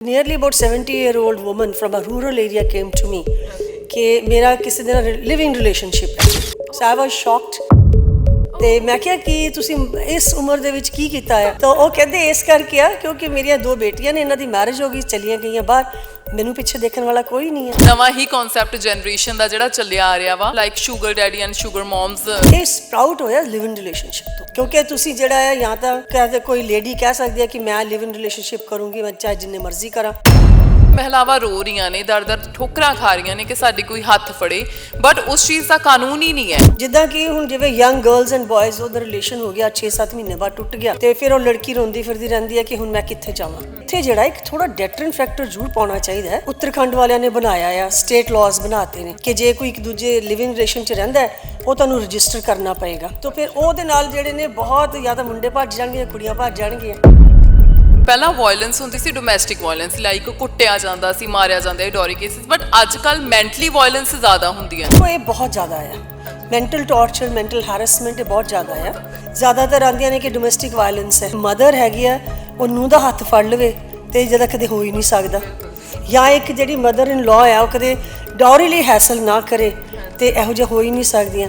nearly about 70 year old woman from a rural area came to me ਕਿ ਮੇਰਾ ਕਿਸੇ ਦੇ ਨਾਲ ਲਿਵਿੰਗ ਰਿਲੇਸ਼ਨਸ਼ਿਪ ਹੈ ਸੋ ਆਈ ਵਾਸ ਸ਼ੌਕਡ ਤੇ ਮੈਂ ਕਿਹਾ ਕਿ ਤੁਸੀਂ ਇਸ ਉਮਰ ਦੇ ਵਿੱਚ ਕੀ ਕੀਤਾ ਹੈ? ਤਾਂ ਉਹ ਕਹਿੰਦੇ ਇਸ ਕਰਕੇ ਆ ਕਿਉਂਕਿ ਮੇਰੀਆਂ ਦੋ ਬੇਟੀਆਂ ਨੇ ਇਹਨਾਂ ਦੀ ਮੈਰਿਜ ਹੋ ਗਈ ਚਲੀਆਂ ਗਈਆਂ ਬਾਹਰ। ਮੈਨੂੰ ਪਿੱਛੇ ਦੇਖਣ ਵਾਲਾ ਕੋਈ ਨਹੀਂ ਹੈ। ਨਵਾਂ ਹੀ ਕਨਸੈਪਟ ਜਨਰੇਸ਼ਨ ਦਾ ਜਿਹੜਾ ਚੱਲਿਆ ਆ ਰਿਹਾ ਵਾ like sugar daddy and sugar moms ਇਹ ਸਪਰਾਊਟ ਹੋਇਆ ਲਿਵ ਇਨ ਰਿਲੇਸ਼ਨਸ਼ਿਪ ਤੋਂ। ਕਿਉਂਕਿ ਤੁਸੀਂ ਜਿਹੜਾ ਹੈ ਜਾਂ ਤਾਂ ਕਹਦੇ ਕੋਈ ਲੇਡੀ ਕਹਿ ਸਕਦੀ ਹੈ ਕਿ ਮੈਂ ਲਿਵ ਇਨ ਰਿਲੇਸ਼ਨਸ਼ਿਪ ਕਰੂੰਗੀ ਮੈਂ ਚਾਹੇ ਜਿੰਨੇ ਮਰਜ਼ੀ ਕਰਾਂ। ਮਹਿਲਾਵਾਂ ਰੋ ਰਹੀਆਂ ਨੇ ਦਰ ਦਰ ਠੋਕਰਾਂ ਖਾ ਰਹੀਆਂ ਨੇ ਕਿ ਸਾਡੀ ਕੋਈ ਹੱਥ ਫੜੇ। ਬਟ ਉਸ ਚੀਜ਼ ਦਾ ਕਾਨੂੰਨ ਹੀ ਨਹੀਂ ਹੈ। ਜਿੱਦਾਂ ਕਿ ਹੁਣ ਜਿਵੇਂ ਯੰਗ ਗਰਲਸ ਐਂਡ ਬॉयਜ਼ ਉਹਦਾ ਰਿਲੇਸ਼ਨ ਹੋ ਗਿਆ 6-7 ਮਹੀਨੇ ਬਾਅਦ ਟੁੱਟ ਗਿਆ। ਤੇ ਫਿਰ ਉਹ ਲੜਕੀ ਰੋਂਦੀ ਫਿਰਦੀ ਰਹਿੰਦੀ ਹੈ ਕਿ ਹੁਣ ਮੈਂ ਕਿੱਥੇ ਜਾਵਾਂ। ਇੱਥੇ ਜਿਹੜਾ ਇੱਕ ਥੋੜਾ ਡੈਟਰਨ ਫੈਕਟਰ ਜ਼ਰੂਰ ਪਾਉਣਾ ਚਾਹੀਦਾ ਹੈ। ਉੱਤਰਾਖੰਡ ਵਾਲਿਆਂ ਨੇ ਬਣਾਇਆ ਆ ਸਟੇਟ ਲਾਜ਼ ਬਣਾਤੇ ਨੇ ਕਿ ਜੇ ਕੋਈ ਇੱਕ ਦੂਜੇ ਲਿਵਿੰਗ ਰਿਲੇਸ਼ਨ 'ਚ ਰਹਿੰਦਾ ਹੈ, ਉਹ ਤੁਹਾਨੂੰ ਰਜਿਸਟਰ ਕਰਨਾ ਪਏਗਾ। ਤਾਂ ਫਿਰ ਉਹਦੇ ਨਾਲ ਜਿਹੜੇ ਨੇ ਬਹੁਤ ਜਾਂ ਤਾਂ ਮੁੰਡੇ ਭੱਜ ਜਾਣਗੇ ਜਾਂ ਕੁੜੀਆਂ ਭੱਜ ਜਾਣਗੀਆਂ। ਪਹਿਲਾਂ ਵਾਇਲੈਂਸ ਹੁੰਦੀ ਸੀ ਡੋਮੈਸਟਿਕ ਵਾਇਲੈਂਸ ਲਾਈਕ ਕੁੱਟਿਆ ਜਾਂਦਾ ਸੀ ਮਾਰਿਆ ਜਾਂਦਾ ਸੀ ਡੋਰੀ ਕੇਸਿਸ ਬਟ ਅੱਜ ਕੱਲ ਮੈਂਟਲੀ ਵਾਇਲੈਂਸ ਜ਼ਿਆਦਾ ਹੁੰਦੀ ਹੈ ਉਹ ਇਹ ਬਹੁਤ ਜ਼ਿਆਦਾ ਆ। ਮੈਂਟਲ ਟਾਰਚਰ ਮੈਂਟਲ ਹੈਰੈਸਮੈਂਟ ਇਹ ਬਹੁਤ ਜ਼ਿਆਦਾ ਆ। ਜ਼ਿਆਦਾਤਰ ਆਂਦੀਆਂ ਨੇ ਕਿ ਡੋਮੈਸਟਿਕ ਵਾਇਲੈਂਸ ਹੈ। ਮਦਰ ਹੈਗੀ ਆ ਉਹ ਨੂੰਹ ਦਾ ਹੱਥ ਫੜ ਲਵੇ ਤੇ ਜਿਹਦਾ ਕਦੇ ਹੋ ਹੀ ਨਹੀਂ ਸਕਦਾ। ਜਾਂ ਇੱਕ ਜਿਹੜੀ ਮਦਰ ਇਨ ਲਾਅ ਆ ਉਹ ਕਦੇ ਡੌਰੀ ਲਈ ਹੈਸਲ ਨਾ ਕਰੇ ਤੇ ਇਹੋ ਜਿਹਾ ਹੋ ਹੀ ਨਹੀਂ ਸਕਦੀਆਂ।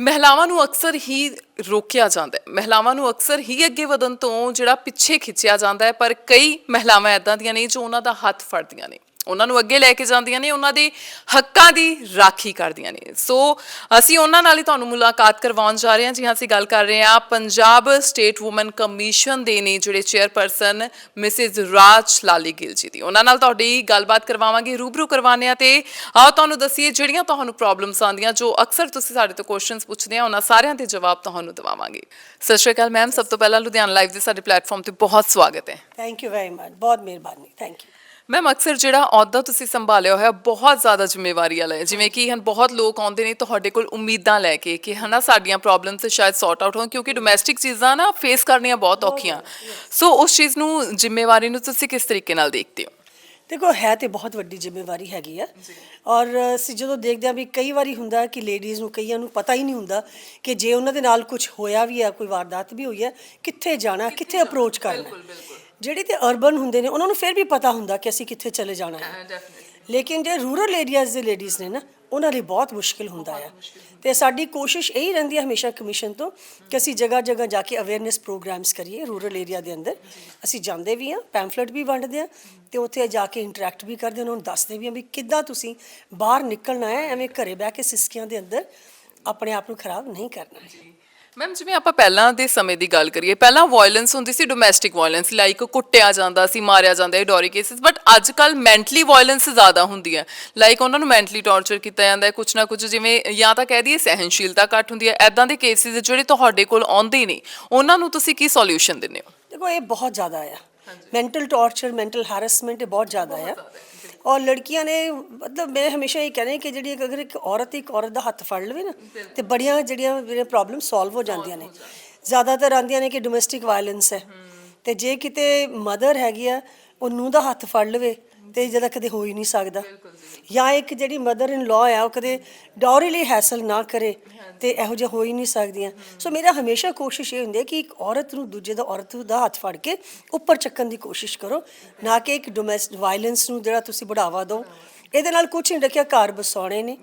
ਮਹਿਲਾਵਾਂ ਨੂੰ ਅਕਸਰ ਹੀ ਰੋਕਿਆ ਜਾਂਦਾ ਹੈ। ਮਹਿਲਾਵਾਂ ਨੂੰ ਅਕਸਰ ਹੀ ਅੱਗੇ ਵਧਣ ਤੋਂ ਜਿਹੜਾ ਪਿੱਛੇ ਖਿੱਚਿਆ ਜਾਂਦਾ ਹੈ, ਪਰ ਕਈ ਮਹਿਲਾਵਾਂ ਐਦਾਂ ਦੀਆਂ ਨੇ ਜੋ ਉਹਨਾਂ ਦਾ ਹੱਥ ਫੜਦੀਆਂ ਨੇ। ਉਹਨਾਂ ਨੂੰ ਅੱਗੇ ਲੈ ਕੇ ਜਾਂਦੀਆਂ ਨੇ, ਉਹਨਾਂ ਦੇ ਹੱਕਾਂ ਦੀ ਰਾਖੀ ਕਰਦੀਆਂ ਨੇ। ਸੋ ਅਸੀਂ ਉਹਨਾਂ ਨਾਲ ਹੀ ਤੁਹਾਨੂੰ ਮੁਲਾਕਾਤ ਕਰਵਾਉਣ ਜਾ ਰਹੇ ਹਾਂ। ਜੀ ਹਾਂ, ਅਸੀਂ ਗੱਲ ਕਰ ਰਹੇ ਹਾਂ। ਪੰਜਾਬ ਸਟੇਟ ਔਮਨ ਕਮਿਸ਼ਨ ਦੇ ਨੇ ਜਿਹੜੇ ਚੇਅਰਪਰਸਨ ਮਿਸਿਸ ਰਾਜ ਲਾਲੀ ਗਿੱਲ ਜੀ ਦੀ। ਉਹਨਾਂ ਨਾਲ ਤੁਹਾਡੀ ਗੱਲਬਾਤ ਕਰਵਾਵਾਂਗੇ, ਰੂਬਰੂ ਕਰਵਾਉਂਦੇ ਆ ਤੇ ਆਓ ਤੁਹਾਨੂੰ ਦੱਸੀਏ ਜਿਹੜੀਆਂ ਤੁਹਾਨੂੰ ਪ੍ਰੋਬਲਮਸ ਆਉਂਦੀਆਂ, ਜੋ ਅਕਸਰ ਤੁਸੀਂ ਸਾਡੇ ਤੋਂ ਕੁਐਸਚਨਸ ਪੁੱਛਦੇ ਆ ਉਹਨਾਂ ਸਾਰਿਆਂ ਦੇ ਜਵਾਬ ਤੁਹਾਨੂੰ ਦਿਵਾਵਾਂਗੇ। ਸਤਿ ਸ਼੍ਰੀ ਅਕਾਲ ਮੈਮ। ਸਭ ਤੋਂ ਪਹਿਲਾਂ ਲੁਧਿਆਣਾ ਲਾਈਵ ਦੇ ਸਾਡੇ ਪਲੇਟਫਾਰਮ ਤੇ ਬਹੁਤ ਸਵਾਗਤ ਹੈ। ਥੈਂਕ ਯੂ ਵੈਰੀ ਮਚ ਬਹੁਤ ਮਿਹਰਬਾਨੀ। ਥੈਂਕ ਯੂ ਮੈਮ ਅਕਸਰ ਜਿਹੜਾ ਅਹੁਦਾ ਤੁਸੀਂ ਸੰਭਾਲਿਆ ਹੋਇਆ ਬਹੁਤ ਜ਼ਿਆਦਾ ਜ਼ਿੰਮੇਵਾਰੀ ਵਾਲਾ ਹੈ। ਜਿਵੇਂ ਕਿ ਹਨ ਬਹੁਤ ਲੋਕ ਆਉਂਦੇ ਨੇ ਤੁਹਾਡੇ ਕੋਲ ਉਮੀਦਾਂ ਲੈ ਕੇ ਕਿ ਹਨਾ ਸਾਡੀਆਂ ਪ੍ਰੋਬਲਮਸ ਸ਼ਾਇਦ ਸੌਰਟ ਆਊਟ ਹੋਣ ਕਿਉਂਕਿ ਡੋਮੈਸਟਿਕ ਚੀਜ਼ਾਂ ਨਾ ਫੇਸ ਕਰਨੀਆਂ ਬਹੁਤ ਔਖੀਆਂ। ਸੋ ਉਸ ਚੀਜ਼ ਨੂੰ ਜ਼ਿੰਮੇਵਾਰੀ ਨੂੰ ਤੁਸੀਂ ਕਿਸ ਤਰੀਕੇ ਨਾਲ ਦੇਖਦੇ ਹੋ? ਦੇਖੋ ਹੈ ਤੇ ਬਹੁਤ ਵੱਡੀ ਜ਼ਿੰਮੇਵਾਰੀ ਹੈਗੀ ਆ। ਔਰ ਅਸੀਂ ਜਦੋਂ ਦੇਖਦੇ ਆ ਵੀ ਕਈ ਵਾਰੀ ਹੁੰਦਾ ਕਿ ਲੇਡੀਜ਼ ਨੂੰ ਕਈਆਂ ਨੂੰ ਪਤਾ ਹੀ ਨਹੀਂ ਹੁੰਦਾ ਕਿ ਜੇ ਉਹਨਾਂ ਦੇ ਨਾਲ ਕੁਝ ਹੋਇਆ ਵੀ ਹੈ ਕੋਈ ਵਾਰਦਾਤ ਵੀ ਹੋਈ ਹੈ ਕਿੱਥੇ ਜਾਣਾ ਕਿੱਥੇ ਅਪਰੋਚ ਕਰਨਾ? ਜਿਹੜੇ ਤੇ ਅਰਬਨ ਹੁੰਦੇ ਨੇ ਉਹਨਾਂ ਨੂੰ ਫਿਰ ਵੀ ਪਤਾ ਹੁੰਦਾ ਕਿ ਅਸੀਂ ਕਿੱਥੇ ਚਲੇ ਜਾਣਾ ਹੈ। ਲੇਕਿਨ ਜੇ ਰੂਰਲ ਏਰੀਆਜ਼ ਦੇ ਲੇਡੀਜ਼ ਨੇ ਨਾ ਉਹਨਾਂ ਲਈ ਬਹੁਤ ਮੁਸ਼ਕਿਲ ਹੁੰਦਾ ਆ ਤੇ ਸਾਡੀ ਕੋਸ਼ਿਸ਼ ਇਹੀ ਰਹਿੰਦੀ ਹੈ ਹਮੇਸ਼ਾ ਕਮਿਸ਼ਨ ਤੋਂ ਕਿ ਅਸੀਂ ਜਗ੍ਹਾ ਜਗ੍ਹਾ ਜਾ ਕੇ ਅਵੇਅਰਨੈਸ ਪ੍ਰੋਗਰਾਮਸ ਕਰੀਏ ਰੂਰਲ ਏਰੀਆ ਦੇ ਅੰਦਰ। ਅਸੀਂ ਜਾਂਦੇ ਵੀ ਹਾਂ ਪੈਂਫਲੇਟ ਵੀ ਵੰਡਦੇ ਹਾਂ ਤੇ ਉੱਥੇ ਜਾ ਕੇ ਇੰਟਰੈਕਟ ਵੀ ਕਰਦੇ ਹਾਂ ਉਹਨਾਂ ਨੂੰ ਦੱਸਦੇ ਵੀ ਹਾਂ ਵੀ ਕਿੱਦਾਂ ਤੁਸੀਂ ਬਾਹਰ ਨਿਕਲਣਾ ਹੈ ਐਵੇਂ ਘਰੇ ਬਹਿ ਕੇ ਸਿਸਕੀਆਂ ਦੇ ਅੰਦਰ ਆਪਣੇ ਆਪ ਨੂੰ ਖਰਾਬ ਨਹੀਂ ਕਰਨਾ ਹੈ। ਮੈਮ ਜਿਵੇਂ ਆਪਾਂ ਪਹਿਲਾਂ ਦੇ ਸਮੇਂ ਦੀ ਗੱਲ ਕਰੀਏ, ਪਹਿਲਾਂ ਵਾਇਲੈਂਸ ਹੁੰਦੀ ਸੀ ਡੋਮੈਸਟਿਕ ਵਾਇਲੈਂਸ ਲਾਈਕ ਕੁੱਟਿਆ ਜਾਂਦਾ ਸੀ, ਮਾਰਿਆ ਜਾਂਦਾ ਇਹ ਡੋਰੀ ਕੇਸਿਸ ਬਟ ਅੱਜ ਕੱਲ ਮੈਂਟਲੀ ਵਾਇਲੈਂਸ ਜ਼ਿਆਦਾ ਹੁੰਦੀ ਹੈ। ਲਾਈਕ ਉਹਨਾਂ ਨੂੰ ਮੈਂਟਲੀ ਟਾਰਚਰ ਕੀਤਾ ਜਾਂਦਾ ਹੈ, ਕੁਛ ਨਾ ਕੁਛ ਜਿਵੇਂ ਜਾਂ ਤਾਂ ਕਹਿ ਦਈਏ ਸਹਿਨਸ਼ੀਲਤਾ ਘੱਟ ਹੁੰਦੀ ਹੈ। ਐਦਾਂ ਦੇ ਕੇਸਿਸ ਜਿਹੜੇ ਤੁਹਾਡੇ ਕੋਲ ਆਉਂਦੇ ਨੇ, ਉਹਨਾਂ ਨੂੰ ਤੁਸੀਂ ਕੀ ਸੋਲੂਸ਼ਨ ਦਿੰਦੇ ਹੋ? ਦੇਖੋ, ਇਹ ਬਹੁਤ ਜ਼ਿਆਦਾ ਆ। ਮੈਂਟਲ ਟਾਰਚਰ ਮੈਂਟਲ ਹੈਰੈਸਮੈਂਟ ਇਹ ਬਹੁਤ ਜ਼ਿਆਦਾ ਆ। ਔਰ ਲੜਕੀਆਂ ਨੇ ਮਤਲਬ ਮੈਂ ਹਮੇਸ਼ਾ ਇਹ ਕਹਿੰਦੀ ਕਿ ਜਿਹੜੀ ਇੱਕ- ਅਗਰ ਇੱਕ ਔਰਤ ਇੱਕ ਔਰਤ ਦਾ ਹੱਥ ਫੜ ਲਵੇ ਨਾ ਤੇ ਬੜੀਆਂ ਜਿਹੜੀਆਂ ਪ੍ਰੋਬਲਮ ਸੋਲਵ ਹੋ ਜਾਂਦੀਆਂ ਨੇ। ਜ਼ਿਆਦਾਤਰ ਆਂਦੀਆਂ ਨੇ ਕਿ ਡੋਮੈਸਟਿਕ ਵਾਇਲੈਂਸ ਹੈ। ਤੇ ਜੇ ਕਿਤੇ ਮਦਰ ਹੈਗੀ ਆ ਉਹ ਨੂੰਹ ਦਾ ਹੱਥ ਫੜ ਲਵੇ ਤੇ ਜਿਹਦਾ ਕਦੇ ਹੋ ਹੀ ਨਹੀਂ ਸਕਦਾ। ਜਾਂ ਇੱਕ ਜਿਹੜੀ ਮਦਰ ਇਨ ਲਾਅ ਆ ਉਹ ਕਦੇ ਡੌਰੀ ਲਈ ਹੈਸਲ ਨਾ ਕਰੇ ਤੇ ਇਹੋ ਜਿਹਾ ਹੋ ਹੀ ਨਹੀਂ ਸਕਦੀਆਂ। ਸੋ ਮੇਰਾ ਹਮੇਸ਼ਾ ਕੋਸ਼ਿਸ਼ ਇਹ ਹੁੰਦੀ ਹੈ ਕਿ ਇੱਕ ਔਰਤ ਨੂੰ ਦੂਜੇ ਦਾ ਔਰਤ ਦਾ ਹੱਥ ਫੜ ਕੇ ਉੱਪਰ ਚੱਕਣ ਦੀ ਕੋਸ਼ਿਸ਼ ਕਰੋ। ਨਾ ਕਿ ਇੱਕ ਡੋਮੈਸਟਿਕ ਵਾਇਲੈਂਸ ਨੂੰ ਜਿਹੜਾ ਤੁਸੀਂ ਬੜਾਵਾ ਦਿਓ। ਇਹਦੇ ਨਾਲ ਕੁਝ ਨਹੀਂ ਰੱਖਿਆ ਘਰ ਬਸਾਉਣੇ ਨੇ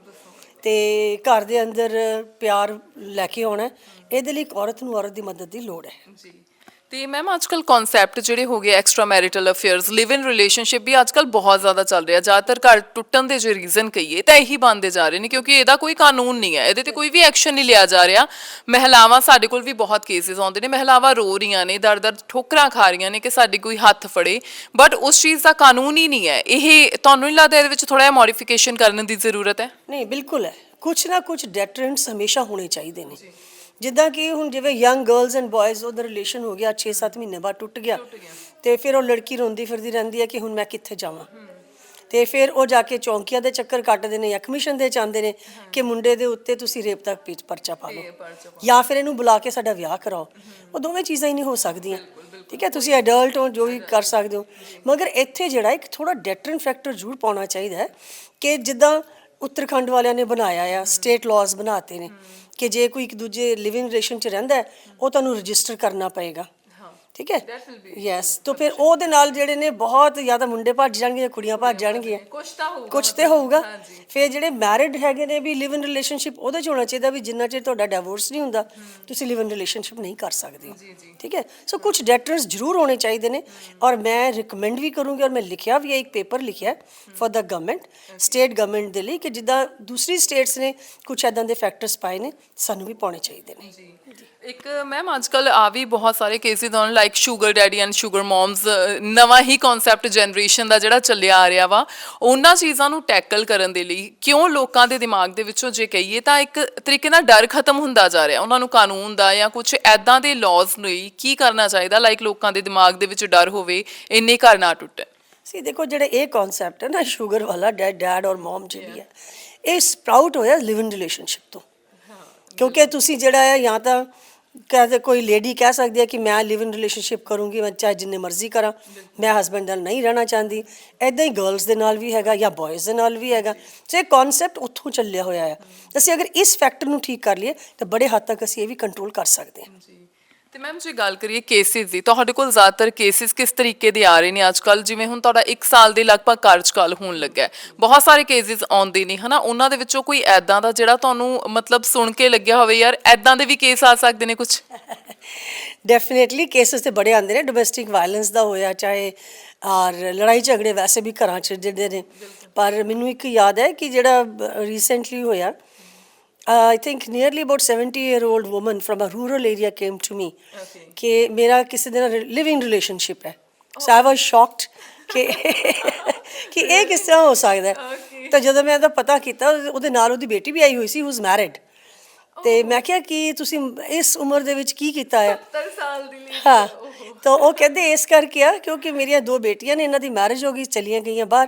ਤੇ ਘਰ ਦੇ ਅੰਦਰ ਪਿਆਰ ਲੈ ਕੇ ਆਉਣਾ। ਹੈ। ਇਹਦੇ ਲਈ ਇੱਕ ਔਰਤ ਨੂੰ ਔਰਤ ਦੀ ਮਦਦ ਦੀ ਲੋੜ ਹੈ। ਜੀ। ਤੇ ਮੈਮ ਅੱਜਕੱਲ ਕਨਸੈਪਟ ਜਿਹੜੇ ਹੋ ਗਏ extramarital affairs live in relationship ਵੀ ਅੱਜਕੱਲ ਬਹੁਤ ਜ਼ਿਆਦਾ ਚੱਲ ਰਿਹਾ। ਜ਼ਿਆਦਾਤਰ ਘਰ ਟੁੱਟਣ ਦੇ ਜੋ ਰੀਜ਼ਨ ਕਹੀਏ, ਤਾਂ ਇਹੀ ਬਣਦੇ ਜਾ ਰਹੇ ਨੇ, ਕਿਉਂਕਿ ਇਹਦਾ ਕੋਈ ਕਾਨੂੰਨ ਨਹੀਂ ਹੈ। ਇਹਦੇ ਤੇ ਕੋਈ ਵੀ ਐਕਸ਼ਨ ਨਹੀਂ ਲਿਆ ਜਾ ਰਿਹਾ। ਮਹਿਲਾਵਾਂ ਸਾਡੇ ਕੋਲ ਵੀ ਬਹੁਤ ਕੇਸਿਸ ਆਉਂਦੇ ਨੇ। ਮਹਿਲਾਵਾਂ ਰੋ ਰਹੀਆਂ ਨੇ ਦਰ ਦਰ ਠੋਕਰਾਂ ਖਾ ਰਹੀਆਂ ਨੇ ਕਿ ਸਾਡੀ ਕੋਈ ਹੱਥ ਫੜੇ। ਬਟ ਉਸ ਚੀਜ਼ ਦਾ ਕਾਨੂੰਨ ਹੀ ਨਹੀਂ ਹੈ। ਇਹ ਤੁਹਾਨੂੰ ਨਹੀਂ ਲੱਗਦਾ ਇਹਦੇ ਵਿੱਚ ਥੋੜਾ ਜਿਹਾ ਮੋਡੀਫਿਕੇਸ਼ਨ ਕਰਨ ਦੀ ਜ਼ਰੂਰਤ ਹੈ? ਨਹੀਂ, ਬਿਲਕੁਲ ਹੈ। ਕੁਝ ਨਾ ਕੁਝ ਡੈਟਰੈਂਟਸ ਹਮੇਸ਼ਾ ਹੋਣੇ ਚਾਹੀਦੇ ਨੇ। ਜਿੱਦਾਂ ਕਿ ਹੁਣ ਜਿਵੇਂ ਯੰਗ ਗਰਲਸ ਐਂਡ ਬॉयਜ਼ ਉਹਦਾ ਰਿਲੇਸ਼ਨ ਹੋ ਗਿਆ 6-7 ਮਹੀਨੇ ਬਾਅਦ ਟੁੱਟ ਗਿਆ। ਤੇ ਫਿਰ ਉਹ ਲੜਕੀ ਰੋਂਦੀ ਫਿਰਦੀ ਰਹਿੰਦੀ ਹੈ ਕਿ ਹੁਣ ਮੈਂ ਕਿੱਥੇ ਜਾਵਾਂ? ਤੇ ਫਿਰ ਉਹ ਜਾ ਕੇ ਚੌਂਕੀਆਂ ਦੇ ਚੱਕਰ ਕੱਟਦੇ ਨੇ ਜਾਂ ਕਮਿਸ਼ਨ ਦੇ ਚਾਹੁੰਦੇ ਨੇ ਕਿ ਮੁੰਡੇ ਦੇ ਉੱਤੇ ਤੁਸੀਂ ਰੇਪ ਤੱਕ ਪੀਚ ਪਰਚਾ ਪਾ ਲਓ। ਜਾਂ ਫਿਰ ਇਹਨੂੰ ਬੁਲਾ ਕੇ ਸਾਡਾ ਵਿਆਹ ਕਰਾਓ। ਉਹ ਦੋਵੇਂ ਚੀਜ਼ਾਂ ਹੀ ਨਹੀਂ ਹੋ ਸਕਦੀਆਂ। ਠੀਕ ਹੈ ਤੁਸੀਂ ਐਡਲਟ ਹੋ ਜੋ ਵੀ ਕਰ ਸਕਦੇ ਹੋ। ਮਗਰ ਇੱਥੇ ਜਿਹੜਾ ਇੱਕ ਥੋੜਾ ਡੈਟਰਨ ਫੈਕਟਰ ਜ਼ਰੂਰ ਪਾਉਣਾ ਚਾਹੀਦਾ ਹੈ ਕਿ ਜਿੱਦਾਂ ਉੱਤਰਾਖੰਡ ਵਾਲਿਆਂ ਨੇ ਬਣਾਇਆ ਆ ਸਟੇਟ ਲਾਜ਼ ਬਣਾਤੇ ਨੇ, ਕਿ ਜੇ ਕੋਈ ਇੱਕ ਦੂਜੇ ਲਿਵਿੰਗ ਰਿਲੇਸ਼ਨ 'ਚ ਰਹਿੰਦਾ ਹੈ, ਉਹ ਤੁਹਾਨੂੰ ਰਜਿਸਟਰ ਕਰਨਾ ਪਏਗਾ। ਠੀਕ ਹੈ? ਯੈਸ ਤੋਂ ਫਿਰ ਉਹਦੇ ਨਾਲ ਜਿਹੜੇ ਨੇ ਬਹੁਤ ਜ਼ਿਆਦਾ ਮੁੰਡੇ ਭੱਜ ਜਾਣਗੇ ਜਾਂ ਕੁੜੀਆਂ ਭੱਜ ਜਾਣਗੀਆਂ। ਕੁਝ ਤਾਂ ਹੋਊਗਾ ਕੁਝ ਤੇ ਹੋਊਗਾ। ਫਿਰ ਜਿਹੜੇ ਮੈਰਿਡ ਹੈਗੇ ਨੇ ਵੀ ਲਿਵ ਇਨ ਰਿਲੇਸ਼ਨਸ਼ਿਪ ਉਹਦੇ ਚ ਹੋਣਾ ਚਾਹੀਦਾ ਵੀ ਜਿੰਨਾ ਚਿਰ ਤੁਹਾਡਾ ਡਿਵੋਰਸ ਨਹੀਂ ਹੁੰਦਾ ਤੁਸੀਂ ਲਿਵ ਇਨ ਰਿਲੇਸ਼ਨਸ਼ਿਪ ਨਹੀਂ ਕਰ ਸਕਦੇ। ਠੀਕ ਹੈ? ਸੋ ਕੁਝ ਡੈਟਰਸ ਜ਼ਰੂਰ ਹੋਣੇ ਚਾਹੀਦੇ ਨੇ ਔਰ ਮੈਂ ਰეკਮੈਂਡ ਵੀ ਕਰੂੰਗੀ ਔਰ ਮੈਂ ਲਿਖਿਆ ਵੀ ਹੈ ਇੱਕ ਪੇਪਰ ਲਿਖਿਆ for the government state government ਦੇ ਲਈ ਕਿ ਜਿੱਦਾਂ ਦੂਸਰੀ ਸਟੇਟਸ ਨੇ ਕੁਝ ਐਦਾਂ ਦੇ ਫੈਕਟਰਸ ਪਾਏ ਨੇ ਸਾਨੂੰ ਵੀ ਪਾਉਣੇ ਚਾਹੀਦੇ ਨੇ। ਇੱਕ ਮੈਮ ਅੱਜਕੱਲ ਆ ਵੀ ਬਹੁਤ ਸਾਰੇ ਕੇਸਿਸ ਆਉਣ like sugar daddy and sugar moms ਨਵਾਂ ਹੀ ਕਨਸੈਪਟ ਜਨਰੇਸ਼ਨ ਦਾ ਜਿਹੜਾ ਚੱਲਿਆ ਆ ਰਿਹਾ ਵਾ ਉਹਨਾਂ ਚੀਜ਼ਾਂ ਨੂੰ ਟੈਕਲ ਕਰਨ ਦੇ ਲਈ ਕਿਉਂ ਲੋਕਾਂ ਦੇ ਦਿਮਾਗ ਦੇ ਵਿੱਚੋਂ ਜੇ ਕਹੀਏ ਤਾਂ ਇੱਕ ਤਰੀਕੇ ਨਾਲ ਡਰ ਖਤਮ ਹੁੰਦਾ ਜਾ ਰਿਹਾ ਉਹਨਾਂ ਨੂੰ ਕਾਨੂੰਨ ਦਾ ਜਾਂ ਕੁਝ ਐਦਾਂ ਦੇ ਲਾਜ਼ ਲਈ ਕੀ ਕਰਨਾ ਚਾਹੀਦਾ ਲਾਈਕ ਲੋਕਾਂ ਦੇ ਦਿਮਾਗ ਦੇ ਵਿੱਚ ਡਰ ਹੋਵੇ ਇੰਨੇ ਘਰ ਨਾ ਟੁੱਟਣ। ਸੀ ਦੇਖੋ ਜਿਹੜੇ ਇਹ ਕਨਸੈਪਟ ਹੈ ਨਾ ਸ਼ੂਗਰ ਵਾਲਾ ਡੈਡ ਡੈਡ ਔਰ ਮਮ ਜਿਹੜੀ ਹੈ ਇਹ ਸਪਰਾਊਟ ਹੋਇਆ ਲਿਵ ਇਨ ਰਿਲੇਸ਼ਨਸ਼ਿਪ ਤੋਂ। ਕਿਉਂਕਿ ਤੁਸੀਂ ਜਿਹੜਾ ਹੈ ਜਾਂ ਤਾਂ ਕਹਦੇ ਕੋਈ ਲੇਡੀ ਕਹਿ ਸਕਦੀ ਹੈ ਕਿ ਮੈਂ ਲਿਵ ਇਨ ਰਿਲੇਸ਼ਨਸ਼ਿਪ ਕਰੂੰਗੀ, ਮੈਂ ਚਾਹੇ ਜਿੰਨੇ ਮਰਜ਼ੀ ਕਰਾਂ, ਮੈਂ ਹਸਬੰਡ ਨਾਲ ਨਹੀਂ ਰਹਿਣਾ ਚਾਹੁੰਦੀ। ਐਦਾਂ ਹੀ ਗਰਲਸ ਦੇ ਨਾਲ ਵੀ ਹੈਗਾ ਜਾਂ ਬॉयਜ਼ ਦੇ ਨਾਲ ਵੀ ਹੈਗਾ। ਸੋ ਇਹ ਕਨਸੈਪਟ ਉੱਥੋਂ ਚੱਲਿਆ ਹੋਇਆ ਹੈ ਅਸੀਂ ਅਗਰ ਇਸ ਫੈਕਟਰ ਨੂੰ ਠੀਕ ਕਰ ਲਈਏ, ਤਾਂ ਬੜੇ ਹੱਦ ਤੱਕ ਅਸੀਂ ਇਹ ਵੀ ਕੰਟਰੋਲ ਕਰ ਸਕਦੇ ਹਾਂ। ਤੇ ਮੈਮ ਜੇ ਗੱਲ ਕਰੀਏ ਕੇਸਿਸ ਦੀ, ਤੁਹਾਡੇ ਕੋਲ ਜ਼ਿਆਦਾਤਰ ਕੇਸਿਸ ਕਿਸ ਤਰੀਕੇ ਦੇ ਆ ਰਹੇ ਨੇ ਅੱਜ ਅੱਜਕੱਲ ਜਿਵੇਂ ਹੁਣ ਤੁਹਾਡਾ 1 ਸਾਲ ਦੇ ਲਗਭਗ ਕਾਰਜਕਾਲ ਹੋਣ ਲੱਗਾ ਹੈ। ਬਹੁਤ ਸਾਰੇ ਕੇਸਿਸ ਆਉਂਦੇ ਨੇ, ਹਨਾ? ਉਹਨਾਂ ਦੇ ਵਿੱਚੋਂ ਕੋਈ ਐਦਾਂ ਦਾ ਜਿਹੜਾ ਤੁਹਾਨੂੰ ਮਤਲਬ ਸੁਣ ਕੇ ਲੱਗਿਆ ਹੋਵੇ ਯਾਰ ਐਦਾਂ ਦੇ ਵੀ ਕੇਸ ਆ ਸਕਦੇ ਨੇ ਕੁਝ ਡੈਫੀਨੇਟਲੀ ਕੇਸਸ ਤੇ ਬੜੇ ਆਉਂਦੇ ਨੇ। ਡੋਮੈਸਟਿਕ ਵਾਇਲੈਂਸ ਦਾ ਹੋਇਆ, ਚਾਹੇ ਔਰ ਲੜਾਈ ਝਗੜੇ ਵੈਸੇ ਵੀ ਘਰਾਂ 'ਚ ਜਿਹੜੇ ਨੇ। ਪਰ ਮੈਨੂੰ ਇੱਕ ਯਾਦ ਹੈ ਕਿ ਜਿਹੜਾ ਰੀਸੈਂਟਲੀ ਹੋਇਆ I think nearly about 70 year old woman from a rural area came to me ਕਿ ਮੇਰਾ ਕਿਸੇ ਦੇ ਨਾਲ ਲਿਵਿੰਗ ਰਿਲੇਸ਼ਨਸ਼ਿਪ ਹੈ ਸੋ ਆਈ ਵਾਸ ਸ਼ੌਕਡ ਕਿ ਕਿ ਇਹ ਕਿਸ ਤਰ੍ਹਾਂ ਹੋ ਸਕਦਾ ਤਾਂ ਜਦੋਂ ਮੈਂ ਇਹਦਾ ਪਤਾ ਕੀਤਾ ਉਹਦੇ ਨਾਲ ਉਹਦੀ ਬੇਟੀ ਵੀ ਆਈ ਹੋਈ ਸੀ ਹੂ ਇਜ਼ ਮੈਰਿਡ ਤੇ ਮੈਂ ਕਿਹਾ ਕਿ ਤੁਸੀਂ ਇਸ ਉਮਰ ਦੇ ਵਿੱਚ ਕੀ ਕੀਤਾ ਹੈ 70 ਸਾਲ ਦੀ ਹਾਂ ਤਾਂ ਉਹ ਕਹਿੰਦੇ ਇਸ ਕਰਕੇ ਆ ਕਿਉਂਕਿ ਮੇਰੀਆਂ ਦੋ ਬੇਟੀਆਂ ਨੇ ਇਹਨਾਂ ਦੀ ਮੈਰਿਜ ਹੋ ਗਈ ਚਲੀਆਂ ਗਈਆਂ ਬਾਹਰ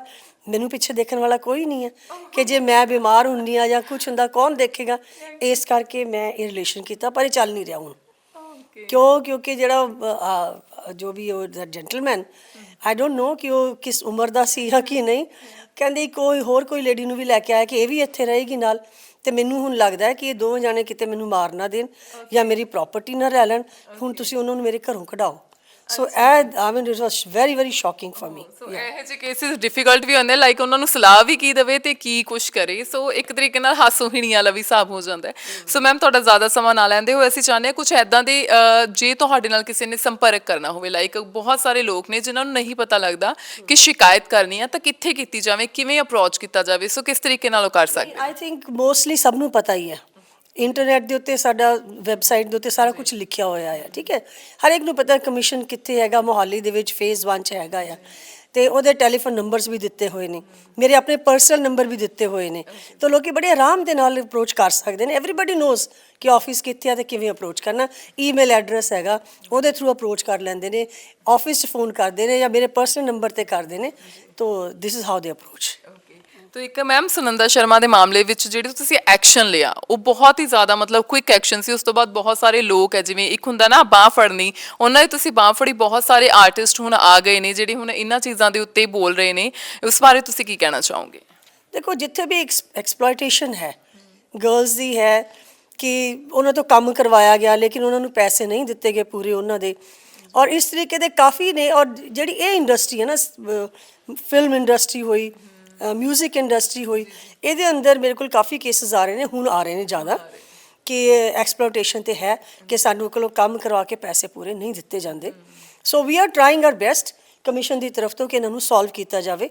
ਮੈਨੂੰ ਪਿੱਛੇ ਦੇਖਣ ਵਾਲਾ ਕੋਈ ਨਹੀਂ ਹੈ ਕਿ ਜੇ ਮੈਂ ਬਿਮਾਰ ਹੁੰਦੀ ਆ ਜਾਂ ਕੁਝ ਹੁੰਦਾ ਕੌਣ ਦੇਖੇਗਾ? ਇਸ ਕਰਕੇ ਮੈਂ ਇਹ ਰਿਲੇਸ਼ਨ ਕੀਤਾ ਪਰ ਇਹ ਚੱਲ ਨਹੀਂ ਰਿਹਾ ਹੁਣ। ਕਿਉਂ? ਕਿਉਂਕਿ ਜਿਹੜਾ ਜੋ ਵੀ ਉਹ ਜੈਂਟਲਮੈਨ ਆਈ ਡੋਨਟ ਨੋ ਕਿ ਉਹ ਕਿਸ ਉਮਰ ਦਾ ਸੀ ਜਾਂ ਕੀ ਨਹੀਂ। ਕਹਿੰਦੇ ਕੋਈ ਹੋਰ ਕੋਈ ਲੇਡੀ ਨੂੰ ਵੀ ਲੈ ਕੇ ਆਇਆ ਕਿ ਇਹ ਵੀ ਇੱਥੇ ਰਹੇਗੀ ਨਾਲ। ਤੇ ਮੈਨੂੰ ਹੁਣ ਲੱਗਦਾ ਹੈ ਕਿ ਇਹ ਦੋਵੇਂ ਜਾਣੇ ਕਿਤੇ ਮੈਨੂੰ ਮਾਰ ਨਾ ਦੇਣ ਜਾਂ ਮੇਰੀ ਪ੍ਰਾਪਰਟੀ ਨਾ ਲੈ ਲੈਣ। ਹੁਣ ਤੁਸੀਂ ਉਹਨਾਂ ਨੂੰ ਮੇਰੇ ਘਰੋਂ ਕਢਾਓ। So uh I mean it was very very shocking for me so ਇਹ ਜਿਹੇ ਕੇਸਿਸ ਡਿਫਿਕਲਟ ਵੀ ਹੁੰਦੇ ਲਾਈਕ ਉਹਨਾਂ ਨੂੰ ਸਲਾਹ ਵੀ ਕੀ ਦੇਵੇ ਤੇ ਕੀ ਕੁਛ ਕਰੇ। ਸੋ ਇੱਕ ਤਰੀਕੇ ਨਾਲ ਹਾਸੋ ਹਿਣੀਆਂ ਵਾਲਾ ਵੀ ਹਿਸਾਬ ਹੋ ਜਾਂਦਾ ਸੋ ਮੈਮ ਤੁਹਾਡਾ ਜ਼ਿਆਦਾ ਸਮਾਂ ਨਾ ਲੈਂਦੇ ਹੋਏ ਅਸੀਂ ਚਾਹੁੰਦੇ ਹਾਂ ਕੁਝ ਐਦਾਂ ਦੇ ਅਹ, ਜੇ ਤੁਹਾਡੇ ਨਾਲ ਕਿਸੇ ਨੇ ਸੰਪਰਕ ਕਰਨਾ ਹੋਵੇ ਲਾਈਕ ਬਹੁਤ ਸਾਰੇ ਲੋਕ ਨੇ ਜਿਨ੍ਹਾਂ ਨੂੰ ਨਹੀਂ ਪਤਾ ਲੱਗਦਾ ਕਿ ਸ਼ਿਕਾਇਤ ਕਰਨੀ ਹੈ ਤਾਂ ਕਿੱਥੇ ਕੀਤੀ ਜਾਵੇ ਕਿਵੇਂ ਅਪਰੋਚ ਕੀਤਾ ਜਾਵੇ। ਸੋ ਕਿਸ ਤਰੀਕੇ ਨਾਲ ਉਹ ਕਰ ਸਕਦੇ ਆਈ ਥਿੰਕ ਮੋਸਟਲੀ ਸਭ ਨੂੰ ਪਤਾ ਹੀ ਹੈ। ਇੰਟਰਨੈਟ ਦੇ ਉੱਤੇ, ਸਾਡਾ ਵੈਬਸਾਈਟ ਦੇ ਉੱਤੇ ਸਾਰਾ ਕੁਝ ਲਿਖਿਆ ਹੋਇਆ ਹੈ ਠੀਕ ਹੈ? ਹਰ ਇੱਕ ਨੂੰ ਪਤਾ ਕਮਿਸ਼ਨ ਕਿੱਥੇ ਹੈਗਾ, ਮੋਹਾਲੀ ਦੇ ਵਿੱਚ ਫੇਜ਼ 1 ਚ ਹੈਗਾ ਆ। ਤੇ ਉਹਦੇ ਟੈਲੀਫੋਨ ਨੰਬਰਸ ਵੀ ਦਿੱਤੇ ਹੋਏ ਨੇ, ਮੇਰੇ ਆਪਣੇ ਪਰਸਨਲ ਨੰਬਰ ਵੀ ਦਿੱਤੇ ਹੋਏ ਨੇ। ਤਾਂ ਲੋਕੀ ਬੜੇ ਆਰਾਮ ਦੇ ਨਾਲ ਅਪਰੋਚ ਕਰ ਸਕਦੇ ਨੇ। ਐਵਰੀਬਾਡੀ ਨੋਜ਼ ਕਿ ਆਫਿਸ ਕਿੱਥੇ ਆ ਤੇ ਕਿਵੇਂ ਅਪਰੋਚ ਕਰਨਾ। ਈਮੇਲ ਐਡਰੈਸ ਹੈਗਾ, ਉਹਦੇ ਥਰੂ ਅਪਰੋਚ ਕਰ ਲੈਂਦੇ ਨੇ। ਆਫਿਸ 'ਚ ਫੋਨ ਕਰਦੇ ਨੇ ਜਾਂ ਮੇਰੇ ਪਰਸਨਲ ਨੰਬਰ ਤੇ ਕਰਦੇ ਨੇ। ਤਾਂ this is how they approach to ਇੱਕ ਮੈਮ ਸੁਨੰਦਾ ਸ਼ਰਮਾ ਦੇ ਮਾਮਲੇ ਵਿੱਚ ਜਿਹੜੀ ਤੁਸੀਂ ਐਕਸ਼ਨ ਲਿਆ, ਉਹ ਬਹੁਤ ਹੀ ਜ਼ਿਆਦਾ ਮਤਲਬ ਕੁਇਕ ਐਕਸ਼ਨ ਸੀ। ਉਸ ਤੋਂ ਬਾਅਦ ਬਹੁਤ ਸਾਰੇ ਲੋਕ ਹੈ, ਜਿਵੇਂ ਇੱਕ ਹੁੰਦਾ ਨਾ ਬਾਹ ਫੜਨੀ, ਉਹਨਾਂ ਦੀ ਤੁਸੀਂ ਬਾਹ ਫੜੀ, ਬਹੁਤ ਸਾਰੇ ਆਰਟਿਸਟ ਹੁਣ ਆ ਗਏ ਨੇ, ਜਿਹੜੇ ਹੁਣ ਇਹਨਾਂ ਚੀਜ਼ਾਂ ਦੇ ਉੱਤੇ ਬੋਲ ਰਹੇ ਨੇ। ਉਸ ਬਾਰੇ ਤੁਸੀਂ ਕੀ ਕਹਿਣਾ ਚਾਹੋਗੇ? ਦੇਖੋ, ਜਿੱਥੇ ਵੀ ਐਕਸਪਲੋਇਟੇਸ਼ਨ ਹੈ ਗਰਲਸ ਦੀ ਹੈ ਕਿ ਉਹਨਾਂ ਤੋਂ ਕੰਮ ਕਰਵਾਇਆ ਗਿਆ, ਲੇਕਿਨ ਉਹਨਾਂ ਨੂੰ ਪੈਸੇ ਨਹੀਂ ਦਿੱਤੇ ਗਏ ਪੂਰੇ ਉਹਨਾਂ ਦੇ। ਔਰ ਇਸ ਤਰੀਕੇ ਦੇ ਕਾਫੀ ਨੇ, ਔਰ ਜਿਹੜੀ ਇਹ ਇੰਡਸਟਰੀ ਹੈ ਨਾ ਫਿਲਮ ਇੰਡਸਟਰੀ ਹੋਈ 뮤직 ਇੰਡਸਟਰੀ ਹੋਈ, ਇਹਦੇ ਅੰਦਰ ਮੇਰੇ ਕੋਲ ਕਾਫੀ ਕੇਸਸ ਆ ਰਹੇ ਨੇ, ਹੁਣ ਆ ਰਹੇ ਨੇ ਜ਼ਿਆਦਾ ਕਿ ਐਕਸਪਲੋਇਟੇਸ਼ਨ ਤੇ ਹੈ ਕਿ ਸਾਨੂੰ ਕੋਲੋਂ ਕੰਮ ਕਰਵਾ ਕੇ ਪੈਸੇ ਪੂਰੇ ਨਹੀਂ ਦਿੱਤੇ ਜਾਂਦੇ। So we are trying our best commission ਦੀ ਤਰਫ ਤੋਂ ਕਿ ਇਹਨਾਂ ਨੂੰ ਸੋਲਵ ਕੀਤਾ ਜਾਵੇ,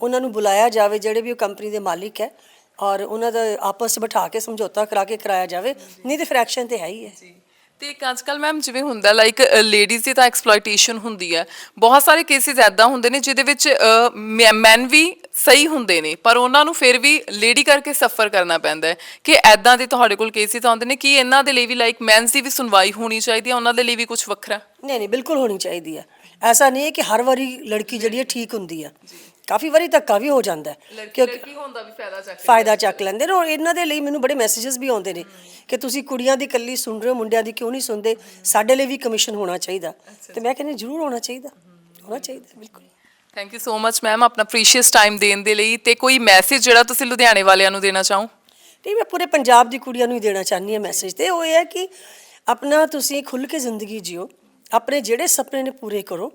ਉਹਨਾਂ ਨੂੰ ਬੁਲਾਇਆ ਜਾਵੇ, ਜਿਹੜੇ ਵੀ ਉਹ ਕੰਪਨੀ ਦੇ ਮਾਲਿਕ ਹੈ ਔਰ ਉਹਨਾਂ ਦਾ ਆਪਸ ਵਿੱਚ ਬਿਠਾ ਕੇ ਸਮਝੌਤਾ ਕਰਾ ਕੇ ਕਰਾਇਆ ਜਾਵੇ, ਨਹੀਂ ਤੇ ਫ੍ਰੈਕਸ਼ਨ ਤੇ ਹੈ ਹੀ ਹੈ। ਤੇ ਇੱਕ ਅੱਜਕੱਲ ਮੈਮ ਜਿਵੇਂ ਹੁੰਦਾ ਲਾਈਕ ਲੇਡੀਜ਼ ਦੀ ਤਾਂ ਐਕਸਪਲੋਇਟੇਸ਼ਨ ਹੁੰਦੀ ਹੈ। ਬਹੁਤ ਸਾਰੇ ਕੇਸਿਸ ਐਦਾਂ ਹੁੰਦੇ ਨੇ ਜਿਹਦੇ ਵਿੱਚ ਮੈਨ ਵੀ ਸਹੀ ਹੁੰਦੇ ਨੇ, ਪਰ ਉਹਨਾਂ ਨੂੰ ਫਿਰ ਵੀ ਲੇਡੀ ਕਰਕੇ ਸਫਰ ਕਰਨਾ ਪੈਂਦਾ ਹੈ ਕਿ ਐਦਾਂ ਦੇ ਤੁਹਾਡੇ ਕੋਲ ਕੇਸਿਸ ਆਉਂਦੇ ਨੇ ਕਿ ਇਹਨਾਂ ਦੇ ਲਈ ਵੀ ਲਾਈਕ ਮੈਨਸ ਦੀ ਵੀ ਸੁਣਵਾਈ ਹੋਣੀ ਚਾਹੀਦੀ ਹੈ, ਉਹਨਾਂ ਦੇ ਲਈ ਵੀ ਕੁਝ ਵੱਖਰਾ? ਨਹੀਂ ਨਹੀਂ, ਬਿਲਕੁਲ ਹੋਣੀ ਚਾਹੀਦੀ ਹੈ। ਐਸਾ ਨਹੀਂ ਹੈ ਕਿ ਹਰ ਵਾਰੀ ਲੜਕੀ ਜਿਹੜੀ ਹੈ ਠੀਕ ਹੁੰਦੀ ਹੈ। ਕਾਫੀ ਵਾਰੀ ਧੱਕਾ ਵੀ ਹੋ ਜਾਂਦਾ ਹੈ ਕਿਉਂਕਿ ਹੁੰਦਾ ਵੀ ਫਾਇਦਾ ਚੱਕ ਫਾਇਦਾ ਚੱਕ ਲੈਂਦੇ ਨੇ ਔਰ ਇਹਨਾਂ ਦੇ ਲਈ ਮੈਨੂੰ ਬੜੇ ਮੈਸੇजेस ਵੀ ਆਉਂਦੇ ਨੇ ਕਿ ਤੁਸੀਂ ਕੁੜੀਆਂ ਦੀ ਕੱਲੀ ਸੁਣ ਰਹੇ ਹੋ ਮੁੰਡਿਆਂ ਦੀ ਕਿਉਂ ਨਹੀਂ ਸੁਣਦੇ? ਸਾਡੇ ਲਈ ਵੀ ਕਮਿਸ਼ਨ ਹੋਣਾ ਚਾਹੀਦਾ। ਤੇ ਮੈਂ ਕਹਿੰਦੀ ਜ਼ਰੂਰ ਹੋਣਾ ਚਾਹੀਦਾ ਹੋਣਾ ਚਾਹੀਦਾ ਬਿਲਕੁਲ। Thank you so much ma'am ਆਪਣਾ ਪ੍ਰੀਸ਼ੀਅਸ ਟਾਈਮ ਦੇਣ ਦੇ ਲਈ। ਤੇ ਕੋਈ ਮੈਸੇਜ ਜਿਹੜਾ ਤੁਸੀਂ ਲੁਧਿਆਣੇ ਵਾਲਿਆਂ ਨੂੰ ਦੇਣਾ ਚਾਹੋ? ਨਹੀਂ ਮੈਂ ਪੂਰੇ ਪੰਜਾਬ ਦੀ ਕੁੜੀਆਂ ਨੂੰ ਹੀ ਦੇਣਾ ਚਾਹੁੰਦੀ ਹਾਂ ਮੈਸੇਜ ਤੇ। ਉਹ ਇਹ ਹੈ ਕਿ ਆਪਣਾ ਤੁਸੀਂ ਖੁੱਲ ਕੇ ਜ਼ਿੰਦਗੀ ਜਿਓ ਆਪਣੇ ਜਿਹੜੇ ਸੁਪਨੇ ਨੇ ਪੂਰੇ ਕਰੋ।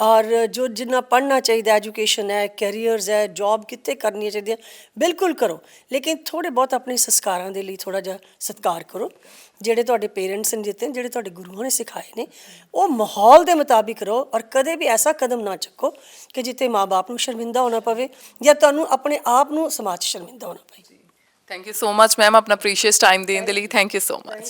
ਔਰ ਜੋ ਜਿੰਨਾ ਪੜ੍ਹਨਾ ਚਾਹੀਦਾ ਐਜੂਕੇਸ਼ਨ ਹੈ ਕੈਰੀਅਰਸ ਹੈ ਜੌਬ ਕਿੱਥੇ ਕਰਨੀ ਚਾਹੀਦੀ ਹੈ ਬਿਲਕੁਲ ਕਰੋ। ਲੇਕਿਨ ਥੋੜੇ ਬਹੁਤ ਆਪਣੇ ਸੰਸਕਾਰਾਂ ਦੇ ਲਈ ਥੋੜਾ ਜਿਹਾ ਸਤਿਕਾਰ ਕਰੋ। ਜਿਹੜੇ ਤੁਹਾਡੇ ਪੇਰੈਂਟਸ ਨੇ ਦਿੱਤੇ ਨੇ ਜਿਹੜੇ ਤੁਹਾਡੇ ਗੁਰੂਆਂ ਨੇ ਸਿਖਾਏ ਨੇ ਉਹ ਮਾਹੌਲ ਦੇ ਮੁਤਾਬਿਕ ਰਹੋ ਔਰ ਕਦੇ ਵੀ ਐਸਾ ਕਦਮ ਨਾ ਚੱਕੋ ਕਿ ਜਿੱਤੇ ਮਾਪੇ ਨੂੰ ਸ਼ਰਮਿੰਦਾ ਹੋਣਾ ਪਵੇ ਜਾਂ ਤੁਹਾਨੂੰ ਆਪਣੇ ਆਪ ਨੂੰ ਸਮਾਜ 'ਚ ਸ਼ਰਮਿੰਦਾ ਹੋਣਾ ਪਵੇ। Thank you so much ma'am ਆਪਣਾ ਪ੍ਰੀਸ਼ੀਅਸ ਟਾਈਮ ਦੇਣ ਦੇ ਲਈ। Thank you so much